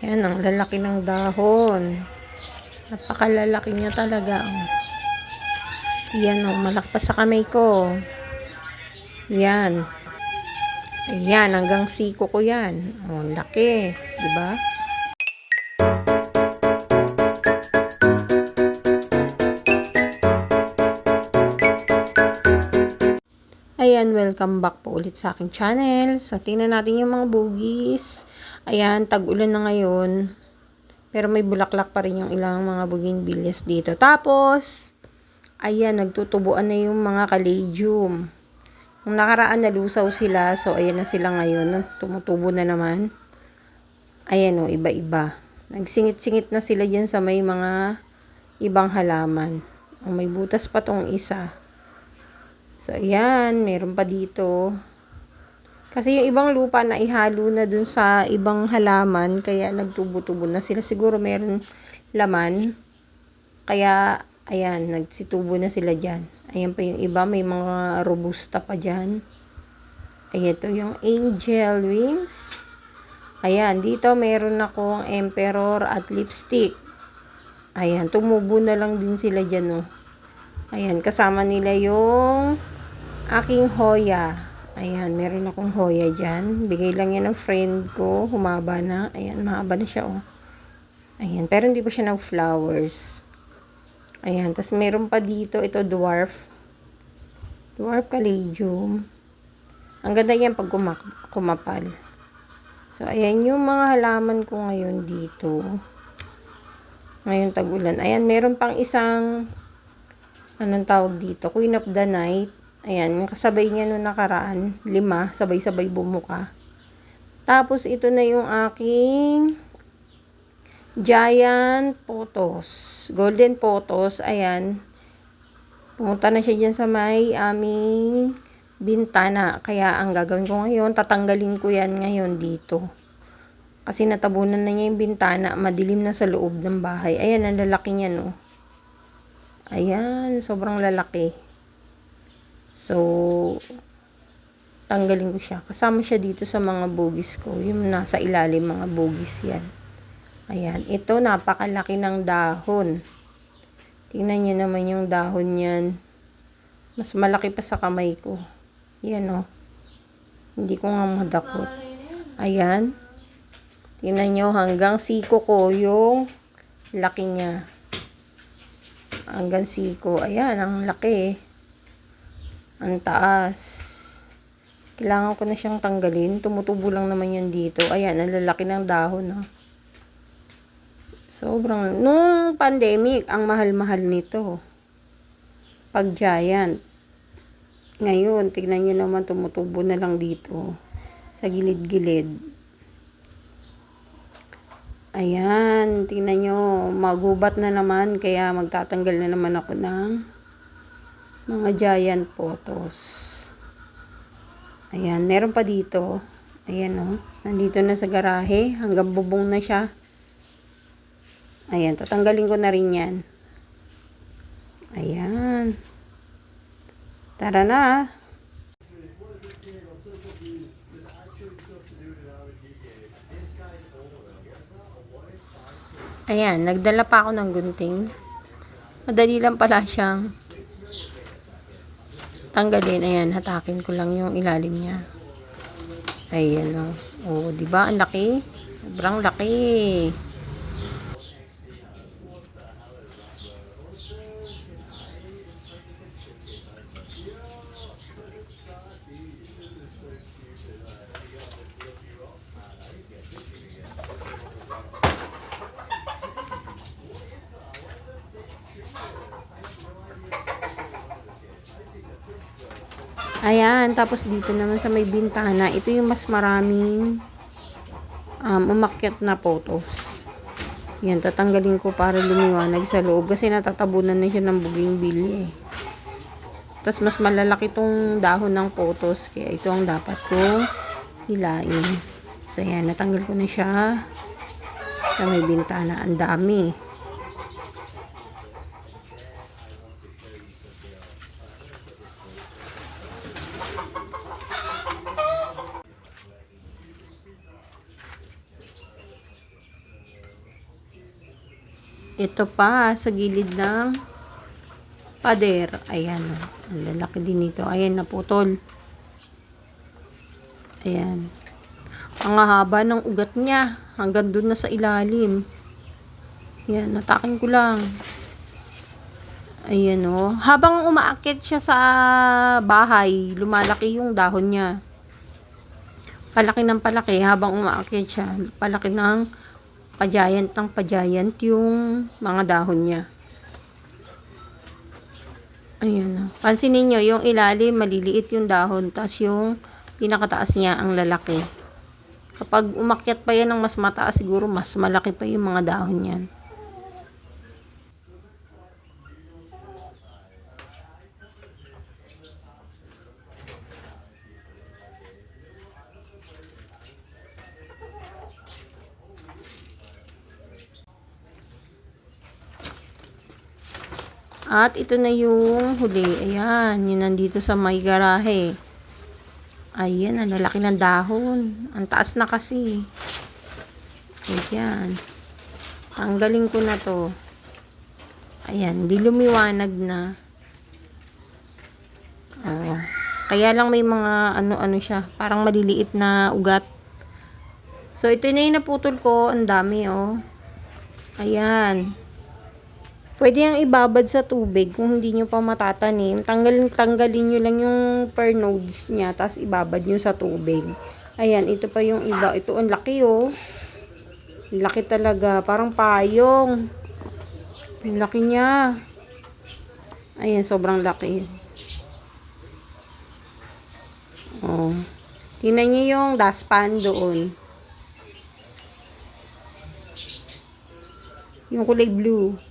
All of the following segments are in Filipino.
Yan, ang lalaki ng dahon. Napakalalaki niya talaga. Yan, oh, malaki pa sa kamay ko. Yan. Ayan, hanggang siko ko yan. Oh, laki. Di ba? Ayan, welcome back po ulit sa aking channel. So, tingnan natin yung mga bugis. Ayan, tag-ulan na ngayon. Pero may bulaklak pa rin yung ilang mga bougainvilleas dito. Tapos, ayan, nagtutubuan na yung mga caladium. Nung nakaraan nalusaw sila, so ayan na sila ngayon. Tumutubo na naman. Ayan o, iba-iba. Nagsingit-singit na sila dyan sa may mga ibang halaman. O, may butas pa tong isa. So, ayan, meron pa dito. Kasi yung ibang lupa na ihalo na dun sa ibang halaman, kaya nagtubo-tubo na sila. Siguro meron laman. Kaya, ayan, nagsitubo na sila dyan. Ayan pa yung iba, may mga robusta pa dyan. Ayan, ito yung angel wings. Ayan, dito meron akong emperor at lipstick. Ayan, tumubo na lang din sila dyan, oh. Ayan, kasama nila yung aking hoya. Ayan, meron akong hoya dyan. Bigay lang yan ng friend ko. Humaba na. Ayan, mahaba na siya, oh. Ayan, pero hindi pa siya nag-flowers. Ayan, tas meron pa dito, ito dwarf. Dwarf caladium. Ang ganda yan pag kumak- kumapal. So, ayan yung mga halaman ko ngayon dito. Ngayon tag-ulan. Ayan, meron pang isang anong tawag dito, Queen of the Night. Ayan, kasabay niya nung nakaraan, lima, sabay-sabay bumuka. Tapos, ito na yung aking giant photos. Golden photos, ayan. Pumunta na siya dyan sa may aming bintana. Kaya, ang gagawin ko ngayon, tatanggalin ko yan ngayon dito. Kasi natabunan na niya yung bintana, madilim na sa loob ng bahay. Ayan, ang lalaki niya, no. Ayan, sobrang lalaki. So, tanggalin ko siya. Kasama siya dito sa mga bugis ko. Yung nasa ilalim mga bugis yan. Ayan, ito napakalaki ng dahon. Tingnan niyo naman yung dahon niyan. Mas malaki pa sa kamay ko. Yan o. Hindi ko nga madakot. Ayan. Tingnan nyo hanggang siko ko yung laki niya hanggang siko. Ayan, ang laki. Ang taas. Kailangan ko na siyang tanggalin. Tumutubo lang naman yan dito. Ayan, ang lalaki ng dahon. Ha. Sobrang, nung pandemic, ang mahal-mahal nito. Pag giant. Ngayon, tignan nyo naman, tumutubo na lang dito. Sa gilid-gilid. Ayan, tingnan nyo, magubat na naman, kaya magtatanggal na naman ako ng mga giant photos. Ayan, meron pa dito. Ayan o, oh, nandito na sa garahe, hanggang bubong na siya. Ayan, tatanggalin ko na rin yan. Ayan. Tara na. Ayan, nagdala pa ako ng gunting. Madali lang pala siyang tanggalin. Ayan, hatakin ko lang yung ilalim niya. Ayan o. Oh. oh, di ba? Ang laki. Sobrang laki. Ayan, tapos dito naman sa may bintana, ito yung mas maraming um, umakyat na photos. Yan, tatanggalin ko para lumiwanag sa loob kasi natatabunan na siya ng buging bili eh. Tapos mas malalaki tong dahon ng photos kaya ito ang dapat ko hilain. So yan, natanggal ko na siya sa may bintana. Ang dami. Ito pa, sa gilid ng pader. Ayan. oh. Ang lalaki din nito. Ayan, naputol. Ayan. Ang haba ng ugat niya. Hanggang doon na sa ilalim. Ayan, natakin ko lang. Ayan o. Habang umaakit siya sa bahay, lumalaki yung dahon niya. Palaki ng palaki habang umaakit siya. Palaki ng pajayant ng pajayant yung mga dahon niya. Ayan o. Pansinin nyo, yung ilalim, maliliit yung dahon. Tapos yung pinakataas niya, ang lalaki. Kapag umakyat pa yan ng mas mataas, siguro mas malaki pa yung mga dahon niyan. At ito na yung huli. Ayan, yun nandito sa may garahe. Ayan, ang lalaki ng dahon. Ang taas na kasi. Ayan. Tanggalin ko na to. Ayan, di lumiwanag na. Oh. Kaya lang may mga ano-ano siya. Parang maliliit na ugat. So, ito na yung naputol ko. Ang dami, oh. Ayan. Pwede yung ibabad sa tubig kung hindi nyo pa matatanim. Tanggalin, tanggalin nyo lang yung per nodes niya, tapos ibabad nyo sa tubig. Ayan, ito pa yung iba. Ito, ang laki oh. Laki talaga. Parang payong. Ang laki niya. Ayan, sobrang laki. Oh. Tingnan nyo yung dustpan doon. Yung kulay blue.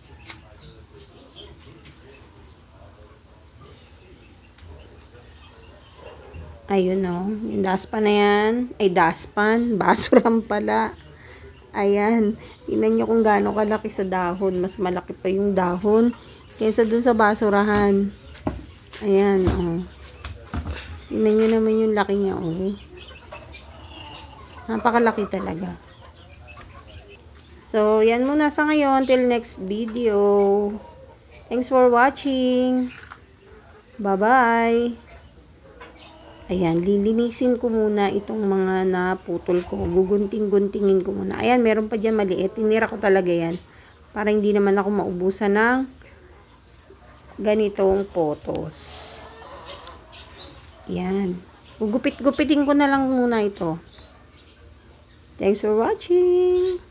Ayun o. Yung daspan na yan. Ay, daspan. Basuran pala. Ayan. Tingnan nyo kung gaano kalaki sa dahon. Mas malaki pa yung dahon kaysa dun sa basurahan. Ayan o. Tingnan nyo naman yung laki niya o. Napakalaki talaga. So, yan muna sa ngayon. Till next video. Thanks for watching. Bye-bye. Ayan, lilinisin ko muna itong mga naputol ko. Gugunting-guntingin ko muna. Ayan, meron pa dyan maliit. Tinira ko talaga yan. Para hindi naman ako maubusan ng ganitong photos. Ayan. Gugupit-gupitin ko na lang muna ito. Thanks for watching.